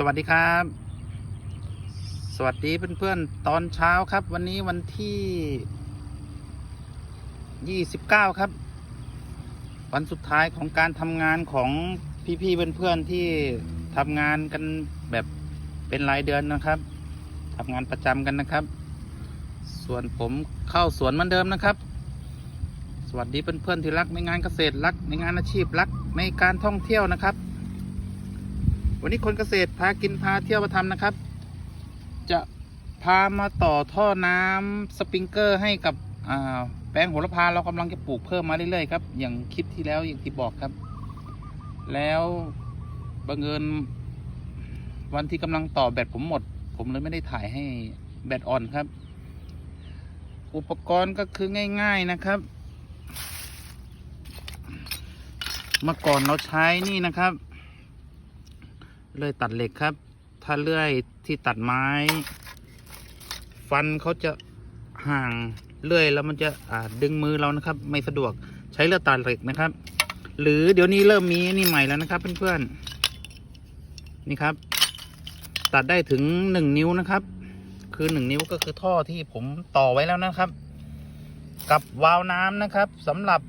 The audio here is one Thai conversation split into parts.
สวัสดีครับ สวัสดีเพื่อนๆ ตอนเช้าครับ วันนี้วันที่ 29 ครับ วันสุดท้ายของการทำงานของพี่ๆเพื่อนๆที่ทำงานกันแบบเป็นรายเดือนนะครับทำงานประจำกันนะครับ ส่วนผมเข้าสวนเหมือนเดิมนะครับ สวัสดีเพื่อนๆที่รักในงานเกษตรรักในงานอาชีพรักในการท่องเที่ยวนะครับ วันนี้คนเกษตรพากินพาเที่ยวมาทำนะครับ จะพามาต่อท่อน้ำสปริงเกอร์ให้กับแปลงโหระพาเรากำลังจะปลูกเพิ่มมาเรื่อยๆครับ อย่างคลิปที่แล้วอย่างที่บอกครับ แล้วบังเอิญวันที่กำลังต่อแบตผมหมด ผมเลยไม่ได้ถ่ายให้แบตอ่อนครับ อุปกรณ์ก็คือง่าย ๆนะครับ เมื่อก่อนเราใช้นี่นะครับ เลื่อยตัดเหล็กครับ ถ้าเลื่อยที่ตัดไม้ ฟันเขาจะห่างเลื่อยแล้วมันจะดึงมือเรานะครับ ไม่สะดวกใช้เลื่อยตัดเหล็กนะครับ หรือเดี๋ยวนี้เริ่มมีนี่ใหม่แล้วนะครับเพื่อนๆนี่ครับ ตัดได้ถึงหนึ่งนิ้วนะครับ คือหนึ่งนิ้วก็คือท่อที่ผมต่อไว้แล้วนะครับ กับวาล์วน้ำนะครับสำหรับ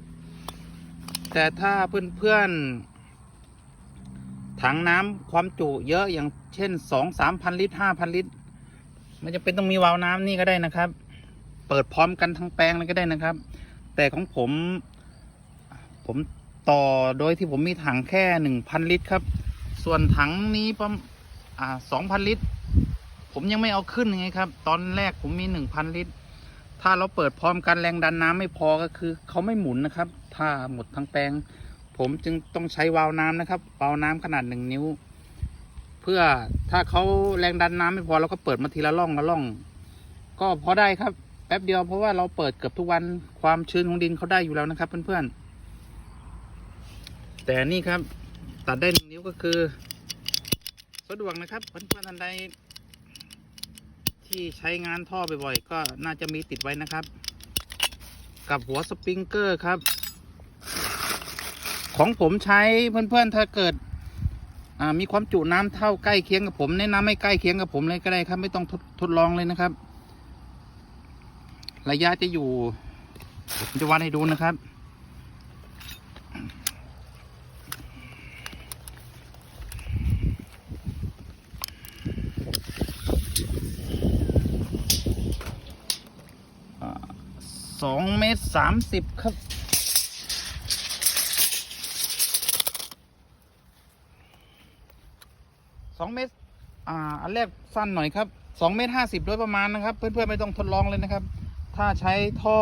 แต่ถ้าเพื่อนๆ ถังน้ำความจุเยอะอย่างเช่นสองสามพันลิตรห้าพันลิตร มันจะเป็นต้องมีวาล์วน้ำนี่ก็ได้นะครับ เปิดพร้อมกันทั้งแปลงเลยก็ได้นะครับ แต่ของผม ผมต่อโดยที่ผมมีถังแค่หนึ่งพันลิตรครับ ส่วนถังนี้ประมาณสองพันลิตร ผมยังไม่เอาขึ้นไงครับ ตอนแรกผมมีหนึ่งพันลิตร ถ้าเราเปิดพร้อมกันแรงดันน้ำไม่พอก็คือ เขาไม่หมุนนะครับ ถ้าหมดทั้งแปลง ผมจึงต้องใช้วาล์วน้ำนะครับวาล์วน้ำขนาดหนึ่งนิ้ว เพื่อถ้าเขาแรงดันน้ำไม่พอเราก็เปิดมาทีละร่องละร่อง ก็พอได้ครับแป๊บเดียวเพราะว่าเราเปิดเกือบทุกวันความชื้นของดินเขาได้อยู่แล้วนะครับเพื่อนๆแต่นี่ครับ ตัดได้หนึ่งนิ้วก็คือสะดวกนะครับเพื่อนๆท่านใดที่ใช้งานท่อบ่อยๆก็น่าจะมีติดไว้นะครับ กับหัวสปริงเกอร์ครับ ของผมใช้เพื่อนๆถ้าเกิดมีความจุน้ำเท่าใกล้เคียงกับผมแนะนำให้ใกล้เคียงกับผมเลยก็ได้ครับ ไม่ต้องทดทดลองเลยนะครับ ระยะจะอยู่ผมจะวัดให้ดูนะครับ สองเมตรสามสิบครับ สองเมตรอ่าอันแรกสั้นหน่อยครับสองเมตรห้าสิบโดยประมาณนะครับ เพื่อนๆไม่ต้องทดลองเลยนะครับ ถ้าใช้ท่อ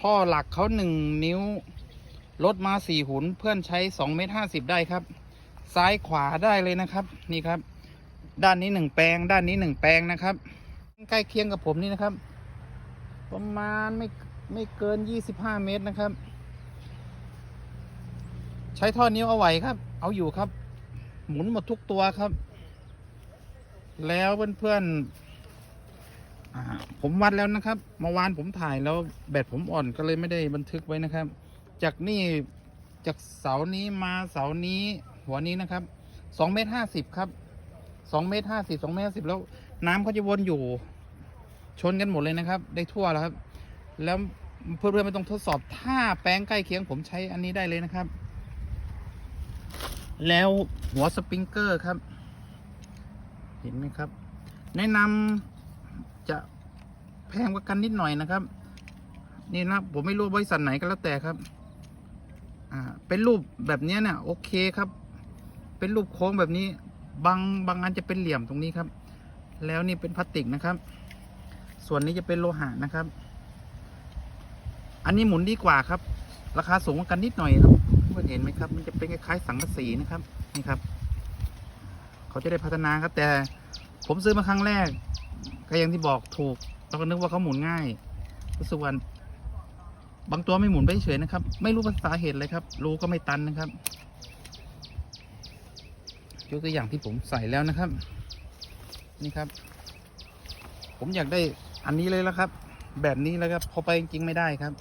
ท่อหลักเขาหนึ่งนิ้วลดมาสี่หุนเพื่อนใช้สองเมตรห้าสิบได้ครับ ซ้ายขวาได้เลยนะครับนี่ครับ ด้านนี้หนึ่งแปลง ด้านนี้หนึ่งแปลงนะครับ ใกล้เคียงกับผมนี่นะครับ ประมาณไม่ไม่เกินยี่สิบห้าเมตรนะครับ ใช้ท่อนิ้วเอาไหวครับ เอาอยู่ครับ หมุนหมดทุกตัวครับ แล้วเพื่อนๆอ่าผมวัดแล้วนะครับเมื่อวานผมถ่ายแล้วแบตผมอ่อนก็เลยไม่ได้บันทึกไว้นะครับ จากนี่จากเสานี้มาเสานี้ หัวนี้นะครับสองเมตรห้าสิบครับสองเมตรห้าสิบสองเมตรห้าสิบแล้วน้ำเขาจะวนอยู่ ชนกันหมดเลยนะครับ ได้ทั่วแล้วครับ แล้วเพื่อนๆไม่ต้องทดสอบถ้าแปลงใกล้เคียงผมใช้อันนี้ได้เลยนะครับ แล้วหัวสปริงเกอร์ครับ เห็นไหมครับ แนะนำจะแพงกว่ากันนิดหน่อยนะครับ นี่นะผมไม่รู้บริษัทไหนก็แล้วแต่ครับ อ่า เป็นรูปแบบนี้เนี่ยโอเคครับ เป็นรูปโค้งแบบนี้ บางบางอันจะเป็นเหลี่ยมตรงนี้ครับ แล้วนี่เป็นพลาสติกนะครับ ส่วนนี้จะเป็นโลหะนะครับ อันนี้หมุนดีกว่าครับ ราคาสูงกว่ากันนิดหน่อยครับ พื่อนเห็นไหมครับ มันจะเป็นคล้ายๆสังกะสีนะครับนี่ครับ เขาจะได้พัฒนาครับ แต่ผมซื้อมาครั้งแรกก็อย่างที่บอกถูกเราก็นึกว่าเขาหมุนง่ายรู้สึกว่าบางตัวไม่หมุนไปเฉยนะครับ ไม่รู้ภาษาเหตุเลยครับ รู้ก็ไม่ตันนะครับยกตัวอย่างที่ผมใส่แล้วนะครับ นี่ครับ ผมอยากได้อันนี้เลยแล้วครับ แบบนี้แล้วครับพอไปจริงๆไม่ได้ครับ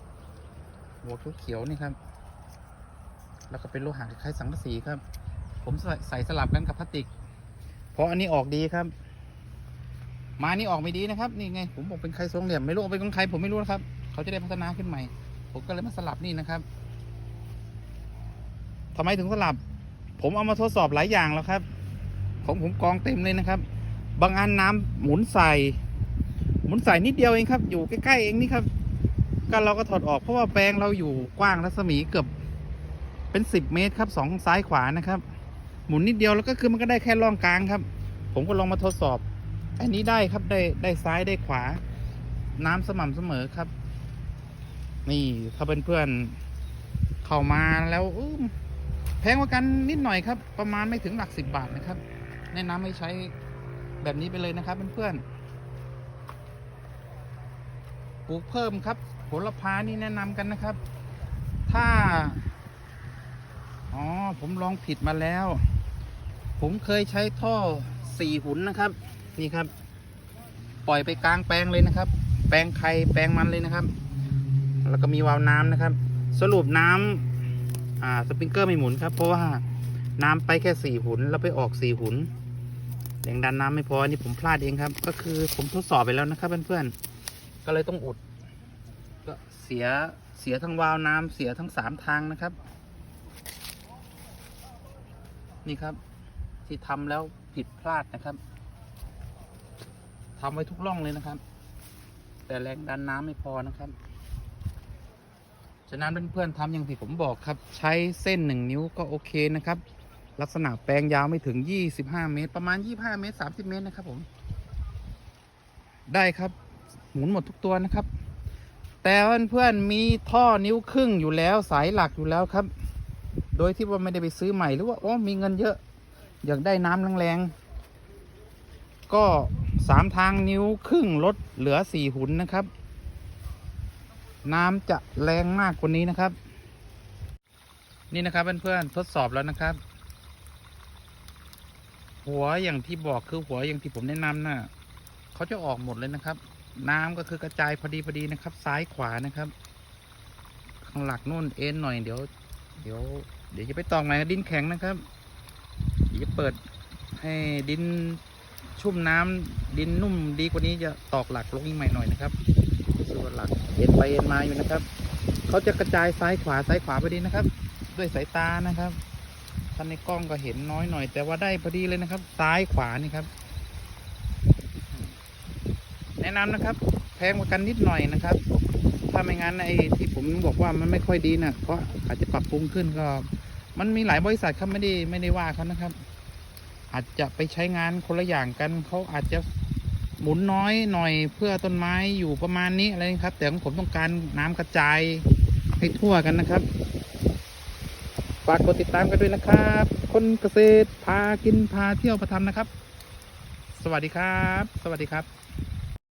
หัวเขียวๆนี่ครับ แล้วก็เป็นโลหะคล้ายๆสังกะสีครับ ผมใส่ใส่สลับกันกับพลาสติก เพราะอันนี้ออกดีครับไม้นี่ออกไม่ดีนะครับ นี่ไง ผมบอกเป็นใครทรงเหลี่ยมไม่รู้เอาไปของใครผมไม่รู้นะครับ เขาจะได้พัฒนาขึ้นใหม่ ผมก็เลยมาสลับนี่นะครับทำไมถึงสลับ ผมเอามาทดสอบหลายอย่างแล้วครับ ของผมกองเต็มเลยนะครับ บางอันน้ำหมุนใส่ หมุนใส่นิดเดียวเองครับ อยู่ใกล้ๆเองนี่ครับก็เราก็ถอดออกเพราะว่าแปลงเราอยู่กว้างรัศมีเกือบ เป็นสิบเมตรครับสองซ้ายขวานะครับ หมุนนิดเดียวแล้วก็คือมันก็ได้แค่ร่องกลางครับ ผมก็ลองมาทดสอบ อันนี้ได้ครับได้ได้ซ้ายได้ขวา น้ำสม่ำเสมอครับ นี่ถ้าเป็นเพื่อนๆเข้ามาแล้วแพงกว่ากันนิดหน่อยครับ ประมาณไม่ถึงหลักสิบบาทนะครับ แนะนำให้ใช้แบบนี้ไปเลยนะครับเพื่อนๆปลูกเพิ่มครับ ผลพานี่แนะนำกันนะครับ ถ้า อ๋อ ผมลองผิดมาแล้ว ผมเคยใช้ท่อสี่หุนนะครับ นี่ครับ ปล่อยไปกลางแปลงเลยนะครับ แปลงไข่แปลงมันเลยนะครับ แล้วก็มีวาล์วน้ำนะครับ สรุปน้ำอ่า สปริงเกอร์ไม่หมุนครับ เพราะว่าน้ำไปแค่สี่หุนแล้วไปออกสี่หุนแรงดันน้ำไม่พออันนี่ผมพลาดเองครับ ก็คือผมทดสอบไปแล้วนะครับเพื่อนๆ ก็เลยต้องอุด ก็เสีย เสียทั้งวาล์วน้ำเสียทั้งสามทางนะครับ นี่ครับ ที่ทำแล้วผิดพลาดนะครับทำไว้ทุกร่องเลยนะครับ แต่แรงดันน้ำไม่พอนะครับ ฉะนั้นเพื่อนๆทำอย่างที่ผมบอกครับ ใช้เส้นหนึ่งนิ้วก็โอเคนะครับ ลักษณะแปลงยาวไม่ถึง 25 เมตร ประมาณ 25 เมตร 30 เมตรนะครับผม ได้ครับ หมุนหมดทุกตัวนะครับ แต่เพื่อนๆมีท่อนิ้วครึ่งอยู่แล้วสายหลักอยู่แล้วครับ โดยที่ว่าไม่ได้ไปซื้อใหม่หรือว่าโอ้มีเงินเยอะ อยากได้น้ำแรงๆ ก็สามทางนิ้วครึ่งลดเหลือสี่หุนนะครับ น้ำจะแรงมากกว่านี้นะครับ นี่นะครับเพื่อนๆทดสอบแล้วนะครับ หัวอย่างที่บอกคือหัวอย่างที่ผมแนะนำนะ่ะเขาจะออกหมดเลยนะครับ น้ำก็คือกระจายพอดีพอดีนะครับ ซ้ายขวานะครับ ข้างหลักนู่นเอ็นหน่อยเดี๋ยว เดี๋ยวเดี๋ยวจะไปตองใหม่ดินแข็งนะครับเดี๋ยวจะเปิดให้ดินชุ่มน้ำดินนุ่มดีกว่านี้จะตอกหลักลงอีกใหม่หน่อยนะครับส่วนหลักเอ็นไปเอ็นมาอยู่นะครับเขาจะกระจายซ้ายขวาซ้ายขวาพอดีนะครับ ด้วยสายตานะครับท่านในกล้องก็เห็นน้อยหน่อย แต่ว่าได้พอดีเลยนะครับ ซ้ายขวานี่ครับ แนะนำนะครับ แพงกว่ากันนิดหน่อยนะครับ ถ้าไม่งั้นไอ้ที่ผมบอกว่ามันไม่ค่อยดีนะ่ะก็อาจจะปรับปรุงขึ้นก็ มันมีหลายบริษัทครับไม่ได้ไม่ได้ว่าเขานะครับ อาจจะไปใช้งานคนละอย่างกันเขาอาจจะหมุนน้อยหน่อยเพื่อต้นไม้อยู่ประมาณนี้อะไรนะครับ แต่ของผมต้องการน้ำกระจายให้ทั่วกันนะครับฝากกดติดตามกันด้วยนะครับ คนเกษตรพากินพาเที่ยวประทำนะครับ สวัสดีครับ สวัสดีครับ